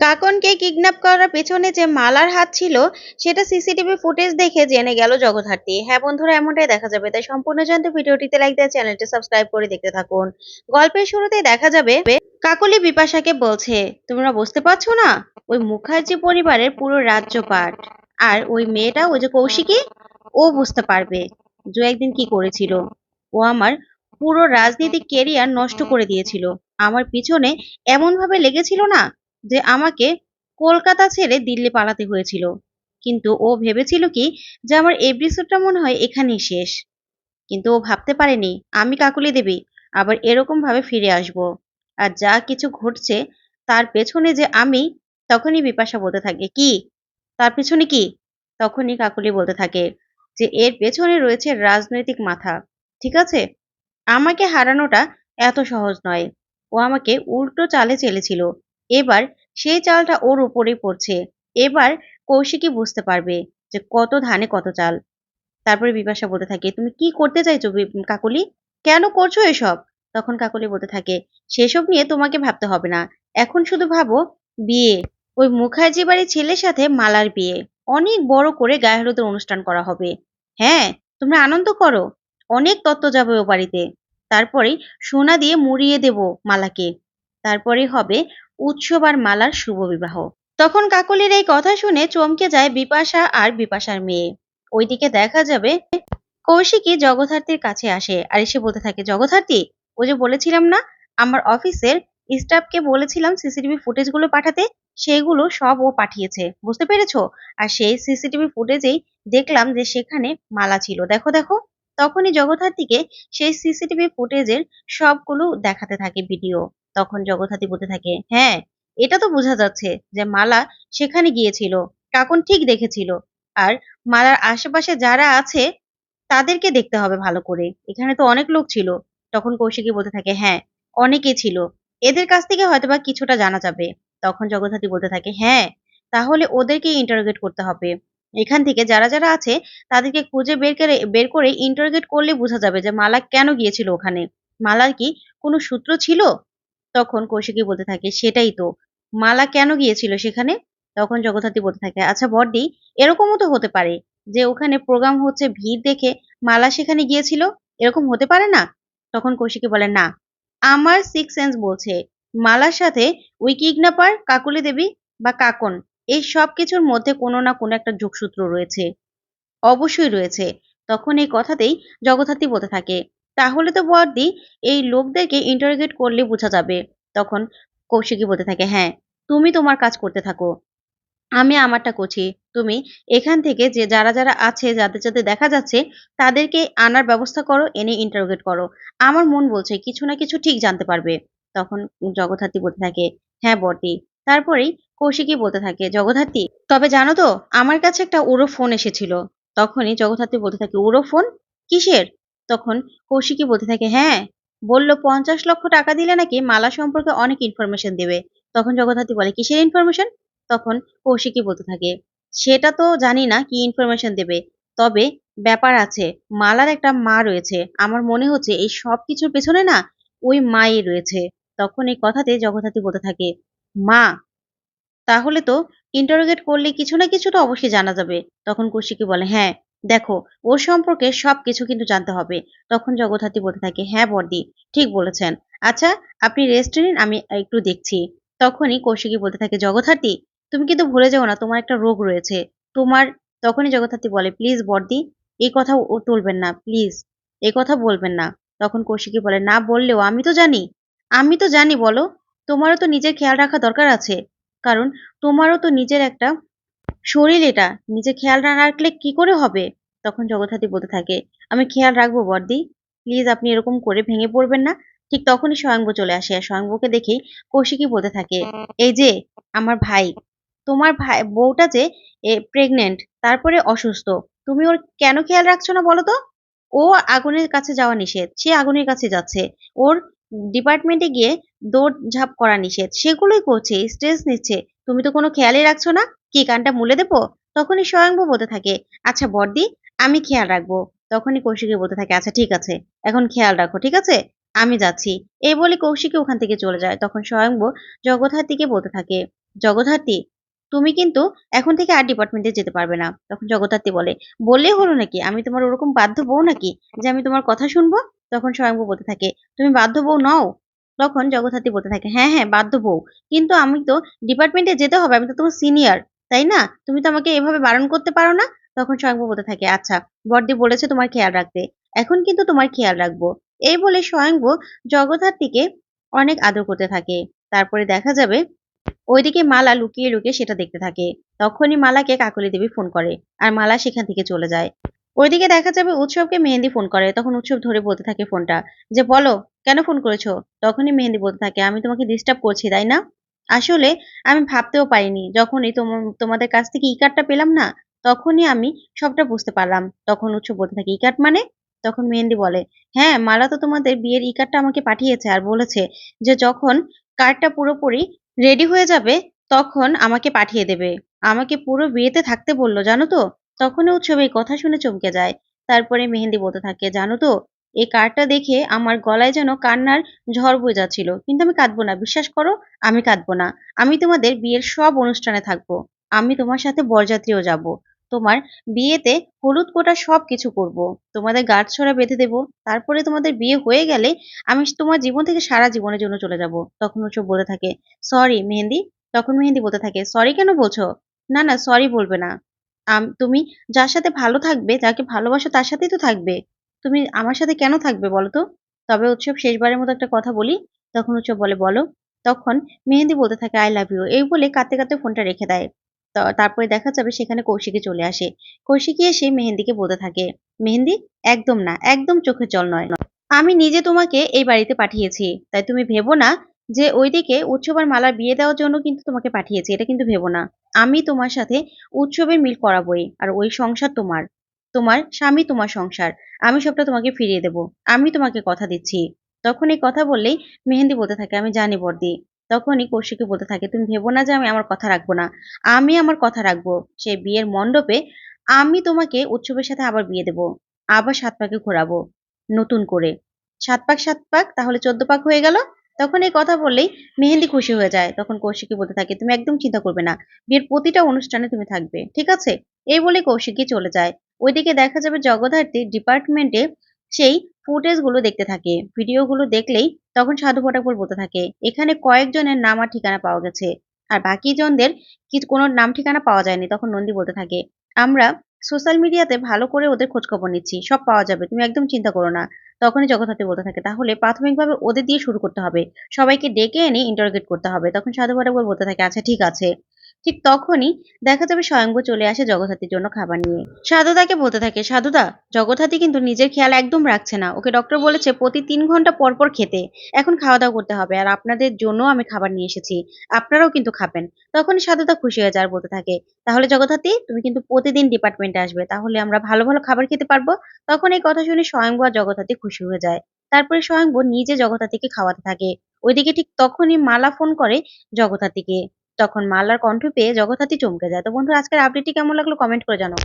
কাকনকে kidnap করার পেছনে যে মালার হাত ছিল, সেটা সিসিটিভি ফুটেজ দেখে জেনে গেল জগদ্ধাত্রী। হ্যাঁ বন্ধুরা, এমনটাই দেখা যাবে। তাই সম্পূর্ণ জানতে ভিডিওটিতে লাইক দিয়ে চ্যানেলটি সাবস্ক্রাইব করে দেখতে থাকুন। গল্পের শুরুতে দেখা যাবে, কাকলি বিপাশাকে বলছে, তোমরা বুঝতে পারছ না? ওই মুখার্জি পরিবারের পুরো রাজ্যপাট। আর ওই মেয়েটা, ওই যে কৌশিকী, ও বুঝতে পারবে যে একদিন কি করেছিল। ও আমার পুরো রাজনৈতিক কেরিয়ার নষ্ট করে দিয়েছিল। আমার পিছনে এমন ভাবে লেগেছিল না যে আমাকে কলকাতা ছেড়ে দিল্লি পালাতে হয়েছিল। কিন্তু ও ভেবেছিল কি যে আমার এপিসোডটা মনে হয় এখানেই শেষ। কিন্তু ও ভাবতে পারেনি, আমি কাকুলি দেবী, আবার এরকম ভাবে ফিরে আসব। আর যা কিছু ঘটছে তার পেছনে যে আমি, তখনই বিপাশা বলতে থাকে, কি? তার পেছনে কি? তখনই কাকুলি বলতে থাকে যে, এর পেছনে রয়েছে রাজনৈতিক মাথা, ঠিক আছে? আমাকে হারানোটা এত সহজ নয়। ও আমাকে উল্টো চালে চেলেছিল। এবার সেই চালটা ওর উপরেই পড়ছে। এবার কৌশিকী বুঝতে পারবে যে কত ধানে কত চাল। তারপরে বিপাশা বলতে থাকে, তুমি কি করতে চাইছো কাকলি? কেন করছ এসব? তখন কাকলি বলতে থাকে, সেসব নিয়ে তোমাকে ভাবতে হবে না। এখন শুধু ভাবো, বিয়ে। ওই মুখার্জি বাড়ির ছেলের সাথে মালার বিয়ে। অনেক বড় করে গায়ে হলুদের অনুষ্ঠান করা হবে। হ্যাঁ তোমরা আনন্দ করো। অনেক তত্ত্ব যাবে ও বাড়িতে। তারপরে সোনা দিয়ে মুড়িয়ে দেব মালাকে। তারপরে হবে উৎসব আর মালার শুভ বিবাহ। তখন কাকলির এই কথা শুনে চমকে যায় বিপাশা আর বিপাশার মেয়ে। ওইদিকে দেখা যাবে কৌশিকী জগদ্ধাত্রীর কাছে আসে আর এসে বলতে থাকে, জগদ্ধাত্রী ও যে বলেছিলাম না, আমার অফিসের স্টাফকে বলেছিলাম সিসিটিভি ফুটেজগুলো পাঠাতে, সেগুলো সব ও পাঠিয়েছে। বুঝতে পেরেছ? আর সেই সিসিটিভি ফুটেজেই দেখলাম যে সেখানে মালা ছিল। দেখো দেখো। তখনই জগদ্ধাত্রীকে সেই সিসিটিভি ফুটেজের সবগুলো দেখাতে থাকে ভিডিও। তখন জগদ্ধাত্রী বলতে থাকে হ্যাঁ এটা তো বোঝা যাচ্ছে যে মালা সেখানে গিয়েছিল, কাকুন ঠিক দেখেছিল। আর মালার আশেপাশে যারা আছে, তাদেরকে দেখতে হবে ভালো করে। এখানে তো অনেক লোক ছিল। তখন কৌশিকী বলতে থাকে হ্যাঁ অনেকে ছিল। এদের কাছ থেকে হয়তোবা কিছুটা জানা যাবে। তখন জগদ্ধাত্রী বলতে থাকে হ্যাঁ তাহলে ওদেরকে ইন্টারোগেট করতে হবে। এখান থেকে যারা যারা আছে, তাদেরকে খুঁজে বের করে বের করে ইন্টারোগেট করলে বোঝা যাবে যে মালা কেন গিয়েছিল ওখানে। মালার কি কোনো সূত্র ছিল? তখন কৌশিকী বলতে থাকে, সেটাই তো। মালা কেন গিয়েছিল সেখানে? তখন জগদ্ধাত্রী বলতে থাকে আচ্ছা বড়দি, এরকমও তো হতে পারে যে ওখানে প্রোগ্রাম হচ্ছে, ভিড় দেখে মালা সেখানে গিয়েছিল? এরকম হতে পারে না? তখন কৌশিকী বলে, না। আমার সিক্স সেন্স বলছে, মালার সাথে ওই কিডন্যাপার কাকুলি দেবী বা কাকন, এই সব কিছুর মধ্যে কোনো না কোনো একটা যোগসূত্র রয়েছে। অবশ্যই রয়েছে। তখন এই কথাতেই জগদ্ধাত্রী বলতে থাকে তাহলে তো বড়দি এই লোকদেরকে ইন্টারোগেট করলে বোঝা যাবে। তখন কৌশিকী বলতে থাকে হ্যাঁ তুমি তোমার কাজ করতে থাকো। আমি আমারটা করছি। তুমি এখান থেকে যে, যারা যারা আছে, যাদের যাদের দেখা যাচ্ছে, তাদেরকে আনার ব্যবস্থা করো, এনে ইন্টারোগেট করো। আমার মন বলছে কিছু না কিছু ঠিক জানতে পারবে। তখন জগদ্ধাত্রী বলতে থাকে হ্যাঁ বর্দি। তারপরেই কৌশিকী বলতে থাকে, জগদ্ধাত্রী, তবে জানো তো, আমার কাছে একটা উড়ো ফোন এসেছিল। তখনই জগদ্ধাত্রী বলতে থাকে উড়ো ফোন কিসের? তখন কৌশিকী বলতে থাকে হ্যাঁ বলল পঞ্চাশ লক্ষ টাকা দিলে নাকি মালা সম্পর্কে অনেক ইনফরমেশন দেবে। তখন জগদ্ধাত্রী বলে, কিসের ইনফরমেশন তখন কৌশিকী বলতে থাকে, সেটা তো জানি না কি ইনফরমেশন দেবে, তবে ব্যাপার আছে, মালার একটা মা রয়েছে। আমার মনে হচ্ছে এই সব কিছুর পেছনে না ওই মাই রয়েছে। তখন এই কথাতে জগদ্ধাত্রী বলতে থাকে, মা, তাহলে তো ইন্টারোগেট করলে কিছু না কিছু তো অবশ্যই জানা যাবে। তখন কৌশিকী বলে হ্যাঁ দেখো, ওর সম্পর্কে সব কিছু কিন্তু জানতে হবে। তখন জগদ্ধাত্রী বলতে থাকে হ্যাঁ বর্দি, ঠিক বলেছেন। আচ্ছা আপনি রেস্ট নিন, আমি একটু দেখছি। তখনই কৌশিকী বলতে থাকে, জগদ্ধাত্রী, তুমি কিন্তু ভুলে যাও না, তোমার একটা রোগ রয়েছে। তোমার তখনই জগদ্ধাত্রী বলে, প্লিজ বর্দি এই কথা ও তুলবেন না, প্লিজ এই কথা বলবেন না। তখন কৌশিকী বলে, না বললেও আমি তো জানি। আমি তো জানি, বলো, তোমারও তো নিজের খেয়াল রাখা দরকার আছে। কারণ তোমারও তো নিজের একটা শরীর এটা, নিজে খেয়াল না রাখলে কি করে হবে? তখন জগদ্ধাত্রী বলতে থাকে, আমি খেয়াল রাখব বর্দি প্লিজ আপনি এরকম করে ভেঙে পড়বেন না। ঠিক তখনই স্বয়ংব চলে আসে আর স্বয়ংবকে দেখেই কৌশিকী বলতে থাকে, এই যে, আমার ভাই, তোমার ভাই, বউটা যে প্রেগনেন্ট তারপরে অসুস্থ, তুমি ওর কেন খেয়াল রাখছো না বলো তো? ও আগুনের কাছে যাওয়া নিষেধ, সে আগুনের কাছে যাচ্ছে, ওর ডিপার্টমেন্টে গিয়ে দৌড় ঝাঁপ করা নিষেধ, সেগুলোই করছে স্ট্রেস নিচ্ছে, তুমি তো কোনো খেয়ালই রাখছো না, কি কানটা মুলে দেবো? তখনই স্বয়ংভু বলতে থাকে আচ্ছা বর্দি আমি খেয়াল রাখব। তখনই কৌশিকী বলতে থাকে আচ্ছা ঠিক আছে, এখন খেয়াল রাখো, ঠিক আছে? আমি যাচ্ছি। এই বলে কৌশিকী ওখান থেকে চলে যায়। তখন স্বয়ংভু জগদ্ধাত্রীকে বলতে থাকে, জগদ্ধাত্রী, তুমি কিন্তু এখন থেকে আর ডিপার্টমেন্টে যেতে পারবে না। তখন জগদ্ধাত্রী বলে, বললেই হলো নাকি? আমি তোমার ওরকম বাধ্য বউ নাকি যে আমি তোমার কথা শুনব? তখন স্বয়ংভূ বলতে থাকে, তুমি বাধ্য বউ নও? তখন জগদ্ধাত্রী বলতে থাকে হ্যাঁ হ্যাঁ বাধ্য বউ। কিন্তু আমি তো ডিপার্টমেন্টে যেতে হবে, আমি তো তোমার সিনিয়র তাই না? তুমি তো আমাকে এভাবে বারণ করতে পারো না? তখন স্বয়ংভূ বলতে থাকে আচ্ছা বড়দি বলেছে তোমার খেয়াল রাখতে। এখন কিন্তু তোমার খেয়াল রাখব। এই বলে স্বয়ংভূ জগদ্ধাত্রীকে অনেক আদর করতে থাকে। তারপরে দেখা যাবে, ওইদিকে মালা লুকিয়ে লুকিয়ে সেটা দেখতে থাকে। তখনই মালাকে কাকলি দেবী ফোন করে আর মালা সেখান থেকে চলে যায়। ওইদিকে দেখা যাবে উৎসবকে মেহেন্দি ফোন করে। তখন উৎসব ধরে বলতে থাকে ফোনটা যে, বলো, কেন ফোন করেছ? তখনই মেহেন্দি বলতে থাকে, আমি তোমাকে ডিস্টার্ব করছি, তাই না? আসলে আমি ভাবতেও পারিনি। যখনই তোম- তোমাদের কাছ থেকে ই কার্ডটা পেলাম না তখনই আমি সবটা বুঝতে পারলাম। তখন উৎসব বলতে থাকে ই কার্ড মানে? তখন মেহেন্দি বলে হ্যাঁ মালা তো তোমাদের বিয়ের ই কার্ডটা আমাকে পাঠিয়েছে আর বলেছে যে যখন কার্ডটা পুরোপুরি রেডি হয়ে যাবে, তখন আমাকে পাঠিয়ে দেবে। আমাকে পুরো বিয়েতে থাকতে বলল, জানো তো? তখনই উৎসব এই কথা শুনে চমকে যায়। তারপরে মেহেন্দি বলতে থাকে, জানো তো, এই কার্ডটা দেখে আমার গলায় যেন কান্নার ঝড় বয়ে যাচ্ছিল। কিন্তু আমি কাঁদবো না, বিশ্বাস করো, আমি কাঁদবো না। আমি তোমাদের বিয়ের সব অনুষ্ঠানে থাকব। আমি তোমার সাথে বরযাত্রীও যাব। তোমার বিয়েতে হলুদ কোটা সব কিছু করব। তোমাদের গাঁট ছড়া বেঁধে দেবো। তারপরে তোমাদের বিয়ে হয়ে গেলে আমি তোমার জীবন থেকে সারা জীবনের জন্য চলে যাব। তখন উৎসব বলতে থাকে, সরি মেহেন্দি। তখন মেহেন্দি বলতে থাকে, সরি কেন বলছো? না না, সরি বলবে না। তুমি যার সাথে ভালো থাকবে, যাকে ভালোবাসো তার সাথেই তো থাকবে। তুমি আমার সাথে কেন থাকবে বলো তো? তবে উৎসব শেষবারের মতো একটা কথা বলি। তখন উৎসব বলে, বলো। তখন মেহেন্দি বলতে থাকে আই লাভ ইউ এই বলে কাঁদতে কাঁদতে ফোনটা রেখে দেয়। তারপরে দেখা যাবে সেখানে কৌশিকী চলে আসে। কৌশিকী এসে মেহেন্দিকে বলতে থাকে, মেহেন্দি, একদম না, একদম চোখের জল নয়। আমি নিজে তোমাকে এই বাড়িতে পাঠিয়েছি, তাই তুমি ভেবো না যে ওইদিকে উৎসব আর মালার বিয়ে দেওয়ার জন্য কিন্তু তোমাকে পাঠিয়েছি, এটা কিন্তু ভেবো না। আমি তোমার সাথে উৎসবের মিল করাবোই, আর ওই সংসার তোমার তোমার স্বামী তোমার সংসার, আমি সবটা তোমাকে ফিরিয়ে দেব, আমি তোমাকে কথা দিচ্ছি। তখন এই কথা বললেই মেহেন্দি বলতে থাকে, আমি জানি বর্দি তখনই কৌশিকী বলতে থাকে, তুমি ভেবো না যে আমি আমার কথা রাখব না। আমি আমার কথা রাখব। সেই বিয়ের মণ্ডপে আমি তোমাকে উৎসবের সাথে আবার বিয়ে দেব। আবার সাত পাকে ঘোরাবো। নতুন করে। সাত পাক সাত পাক, তাহলে চোদ্দ পাক হয়ে গেল। তখন এই কথা বললেই মেহেন্দি খুশি হয়ে যায়। তখন কৌশিকী বলতে থাকে, তুমি একদম চিন্তা করবে না। বিয়ের প্রতিটা অনুষ্ঠানে তুমি থাকবে। ঠিক আছে? এই বলে কৌশিকী চলে যায়। ওইদিকে দেখা যাবে জগদ্ধাত্রী ডিপার্টমেন্টে সেই ফুটেজগুলো দেখতে থাকে। ভিডিও গুলো দেখলেই তখন সাধু ফটাকর বলতে থাকে, এখানে কয়েকজনের নাম আর ঠিকানা পাওয়া গেছে। আর বাকি জনদের কি কোনো নাম ঠিকানা পাওয়া যায়নি, তখন নন্দী বলতে থাকে, আমরা সোশ্যাল মিডিয়াতে ভালো করে ওদের খোঁজ খবর নিচ্ছি, সব পাওয়া যাবে, তুমি একদম চিন্তা করো না। তখনই জগদ্ধাত্রী বলতে থাকে, তাহলে প্রাথমিকভাবে ওদের দিয়ে শুরু করতে হবে। সবাইকে ডেকে এনে ইন্টারোগেট করতে হবে। তখন সাধু ফটাকর বলতে থাকে আচ্ছা ঠিক আছে। ঠিক তখনই দেখা যাবে স্বয়ংভূ চলে আসে জগদ্ধাত্রীর জন্য খাবার নিয়ে। সাধুদাকে বলতে থাকে, সাধুদা, জগদ্ধাত্রী কিন্তু নিজের খেয়াল একদম রাখছে না। ওকে ডক্টর বলেছে প্রতি তিন ঘণ্টা পর পর খেতে। এখন খাওয়া দাওয়া করতে হবে আর আপনাদের জন্য আমি খাবার নিয়ে এসেছি। আপনারাও কিন্তু খাবেন। তখনই সাধুদা খুশি হয়ে যায় বলতে থাকে, তাহলে জগদ্ধাত্রী, তুমি কিন্তু প্রতিদিন ডিপার্টমেন্টে আসবে। তাহলে আমরা ভালো ভালো খাবার খেতে পারব? তখন এই কথা শুনে স্বয়ংভূ আর জগদ্ধাত্রী খুশি হয়ে যায়। তারপরে স্বয়ংভূ নিজে জগদ্ধাত্রীকে খাওয়াতে থাকে। ওইদিকে ঠিক তখনই মালা ফোন করে জগদ্ধাত্রীকে। তখন মালার কণ্ঠ পেয়ে জগদ্ধাত্রী চমকে যায়। তো বন্ধুরা, আজকের আপডেটটি কেমন লাগল? কমেন্ট করে জানাও।